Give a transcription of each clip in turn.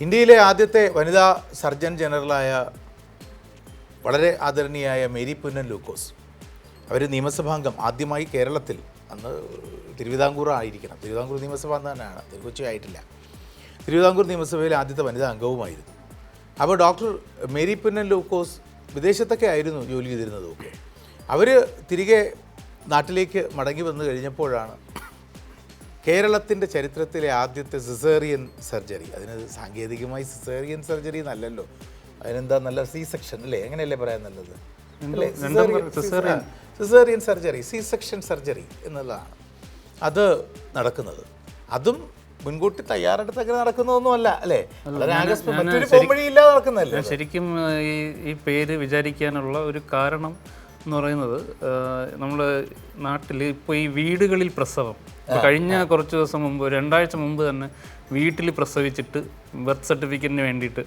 ഇന്ത്യയിലെ ആദ്യത്തെ വനിതാ സർജൻ ജനറലായ വളരെ ആദരണീയായ മേരി പുന്നൻ ലൂക്കോസ്. അവർ നിയമസഭാംഗം. ആദ്യമായി കേരളത്തിൽ അന്ന് തിരുവിതാംകൂർ ആയിരിക്കണം. തിരുവിതാംകൂർ നിയമസഭ തന്നെയാണ്. തിരുക്കൊച്ചി ആയിട്ടില്ല. തിരുവിതാംകൂർ നിയമസഭയിലെ ആദ്യത്തെ വനിതാ അംഗവുമായിരുന്നു. അപ്പോൾ ഡോക്ടർ മേരി പുന്നൻ ലൂക്കോസ് വിദേശത്തൊക്കെ ആയിരുന്നു ജോലി ചെയ്തിരുന്നതൊക്കെ അവർ തിരികെ നാട്ടിലേക്ക് മടങ്ങി വന്നു കഴിഞ്ഞപ്പോഴാണ് കേരളത്തിന്റെ ചരിത്രത്തിലെ ആദ്യത്തെ സിസേറിയൻ സർജറി അതിന് സാങ്കേതികമായി സിസേറിയൻ സർജറി എന്നല്ലല്ലോ. അതിനെന്താ നല്ല സി സെക്ഷൻ അല്ലേ? എങ്ങനെയല്ലേ പറയാൻ നല്ലത്? Caesarean surgery C section surgery എന്നുള്ളതാണ്. അത് നടക്കുന്നത്. അതും മുൻകൂട്ടി തയ്യാറെടുത്ത് അങ്ങനെ നടക്കുന്നതൊന്നുമല്ല അല്ലേ? മറ്റൊരു പോംവഴിയില്ലാതെ നടക്കുന്നതല്ലേ ശരിക്കും ഈ പേര് വിചാരിക്കാനുള്ള ഒരു കാരണം എന്ന് പറയുന്നത് നമ്മൾ നാട്ടിൽ ഇപ്പോൾ ഈ വീടുകളിൽ പ്രസവം. കഴിഞ്ഞ കുറച്ച് ദിവസം മുമ്പ് രണ്ടാഴ്ച മുമ്പ് തന്നെ വീട്ടിൽ പ്രസവിച്ചിട്ട് ബർത്ത് സർട്ടിഫിക്കറ്റിന് വേണ്ടിയിട്ട്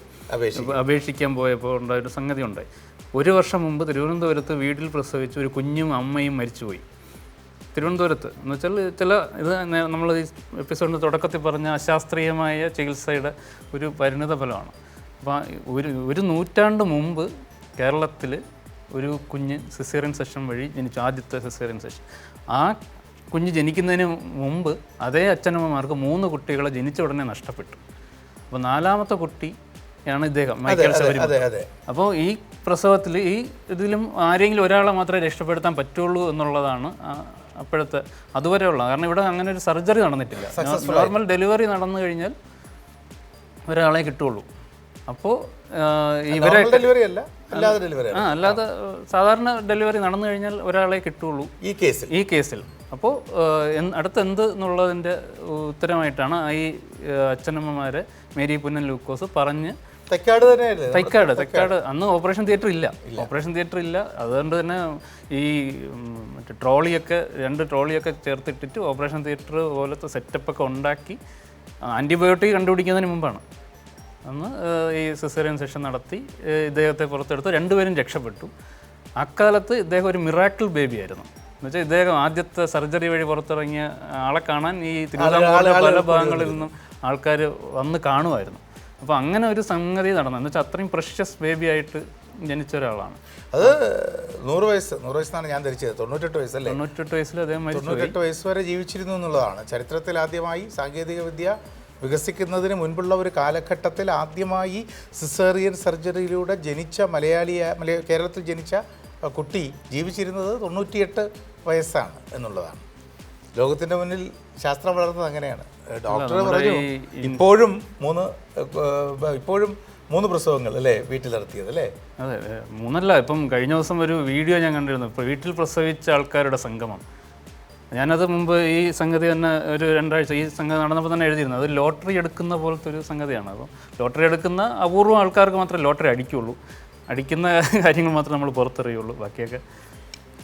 അപേക്ഷിക്കാൻ പോയപ്പോൾ ഉണ്ടായൊരു സംഗതി ഉണ്ടായി. ഒരു വർഷം മുമ്പ് തിരുവനന്തപുരത്ത് വീട്ടിൽ പ്രസവിച്ച് ഒരു കുഞ്ഞും അമ്മയും മരിച്ചുപോയി. തിരുവനന്തപുരത്ത്. എന്ന് വെച്ചാൽ ചില ഇത് നമ്മൾ ഈ എപ്പിസോഡിന്റെ തുടക്കത്തിൽ പറഞ്ഞ അശാസ്ത്രീയമായ ചികിത്സയുടെ ഒരു പരിണിത ഫലമാണ് അപ്പോൾ ഒരു ഒരു നൂറ്റാണ്ട് മുമ്പ് കേരളത്തിൽ ഒരു കുഞ്ഞ് സിസേറിയൻ സെഷൻ വഴി ജനിച്ചു ആദ്യത്തെ സിസേറിയൻ സെഷൻ ആ കുഞ്ഞ് ജനിക്കുന്നതിന് മുമ്പ് അതേ അച്ഛനമ്മമാർക്ക് മൂന്ന് കുട്ടികളെ ജനിച്ച ഉടനെ നഷ്ടപ്പെട്ടു. അപ്പോൾ നാലാമത്തെ കുട്ടി ാണ് ഇദ്ദേഹം മൈക്കൽ ശബരിമല. അപ്പോൾ ഈ പ്രസവത്തിൽ ഈ ഇതിലും ആരെങ്കിലും ഒരാളെ മാത്രമേ രക്ഷപ്പെടുത്താൻ പറ്റുള്ളൂ എന്നുള്ളതാണ് അപ്പോഴത്തെ അപ്പോഴത്തെ അതുവരെയുള്ള കാരണം ഇവിടെ അങ്ങനെ ഒരു സർജറി നടന്നിട്ടില്ല. നോർമൽ ഡെലിവറി നടന്നു കഴിഞ്ഞാൽ ഒരാളെ കിട്ടുള്ളൂ. അപ്പോൾ ഇവരെ ഡെലിവറി അല്ല. അല്ലാതെ ഡെലിവറി ആ അല്ലാതെ സാധാരണ ഡെലിവറി നടന്നു കഴിഞ്ഞാൽ ഒരാളെ കിട്ടുള്ളൂ. ഈ കേസിൽ. ഈ കേസിൽ. അപ്പോൾ അടുത്ത് എന്ത് എന്നുള്ളതിന്റെ ഉത്തരമായിട്ടാണ് ഈ അച്ഛനമ്മമാരെ മേരി പുന്നൻ ലൂക്കോസ് പറഞ്ഞ് തെക്കാട് തന്നെയായിരുന്നു. തൈക്കാട് തെക്കാട്. അന്ന് ഓപ്പറേഷൻ തിയേറ്റർ ഇല്ല. ഓപ്പറേഷൻ തിയേറ്റർ ഇല്ല. അതുകൊണ്ട് തന്നെ ഈ മറ്റേ ട്രോളിയൊക്കെ രണ്ട് ട്രോളിയൊക്കെ ചേർത്തിട്ടിട്ട് ഓപ്പറേഷൻ തിയേറ്റർ പോലത്തെ സെറ്റപ്പൊക്കെ ഉണ്ടാക്കി ആന്റിബയോട്ടിക് കണ്ടുപിടിക്കുന്നതിന് മുമ്പാണ്. അന്ന് ഈ സിസേറിയൻ സെഷൻ നടത്തി ഇദ്ദേഹത്തെ പുറത്തെടുത്ത്. രണ്ടുപേരും രക്ഷപ്പെട്ടു. അക്കാലത്ത് ഇദ്ദേഹം ഒരു മിറാക്കിൾ ബേബി ആയിരുന്നു എന്നുവെച്ചാൽ ഇദ്ദേഹം ആദ്യത്തെ സർജറി വഴി പുറത്തിറങ്ങിയ ആളെ കാണാൻ ഈ തിരുവിതാംകൂറിലെ പല ഭാഗങ്ങളിൽ നിന്നും ആൾക്കാർ വന്ന് കാണുമായിരുന്നു. അപ്പോൾ അങ്ങനെ ഒരു സംഗതി നടന്നു. എന്നുവെച്ചാൽ അത്രയും പ്രഷ്യസ് ബേബി ആയിട്ട് ജനിച്ച ഒരാളാണ്. അത് നൂറ് വയസ്സ് നൂറ് വയസ്സാണ് ഞാൻ ധരിച്ചത്. തൊണ്ണൂറ്റെട്ട് വയസ്സല്ലേ? തൊണ്ണൂറ്റെട്ട് വയസ്സിൽ അദ്ദേഹം തൊണ്ണൂറ്റെട്ട് വയസ്സ് വരെ ജീവിച്ചിരുന്നു എന്നുള്ളതാണ്. ചരിത്രത്തിൽ ആദ്യമായി സാങ്കേതിക വിദ്യ വികസിക്കുന്നതിന് മുൻപുള്ള ഒരു കാലഘട്ടത്തിൽ ആദ്യമായി സിസേറിയൻ സർജറിയിലൂടെ ജനിച്ച മലയാളിയ മലയ കേരളത്തിൽ ജനിച്ച കുട്ടി ജീവിച്ചിരുന്നത് തൊണ്ണൂറ്റിയെട്ട് വയസ്സാണ് എന്നുള്ളതാണ്. ലോകത്തിന്റെ മുന്നിൽ ശാസ്ത്രം വളർന്നത് അങ്ങനെയാണ്. ഡോക്ടർ പറഞ്ഞു ഇപ്പോഴും മൂന്ന് ഇപ്പോഴും മൂന്ന് പ്രസവങ്ങൾ അല്ലേ വീട്ടിൽ നടത്തിയത് അല്ലേ? അതെ മൂന്നല്ല ഇപ്പം കഴിഞ്ഞ ദിവസം ഒരു വീഡിയോ ഞാൻ കണ്ടിരുന്നു. ഇപ്പോൾ വീട്ടിൽ പ്രസവിച്ച ആൾക്കാരുടെ സംഗമം. ഞാനത് മുമ്പ് ഈ സംഗതി തന്നെ ഒരു രണ്ടാഴ്ച ഈ സംഗതി നടന്നപ്പോൾ തന്നെ എഴുതിയിരുന്നു. അത് ലോട്ടറി എടുക്കുന്ന പോലത്തെ ഒരു സംഗതിയാണ്. അപ്പോൾ ലോട്ടറി എടുക്കുന്ന അപൂർവം ആൾക്കാർക്ക് മാത്രമേ ലോട്ടറി അടിക്കുള്ളൂ. അടിക്കുന്ന കാര്യങ്ങൾ മാത്രമേ നമ്മൾ പുറത്തെറിയുള്ളൂ. ബാക്കിയൊക്കെ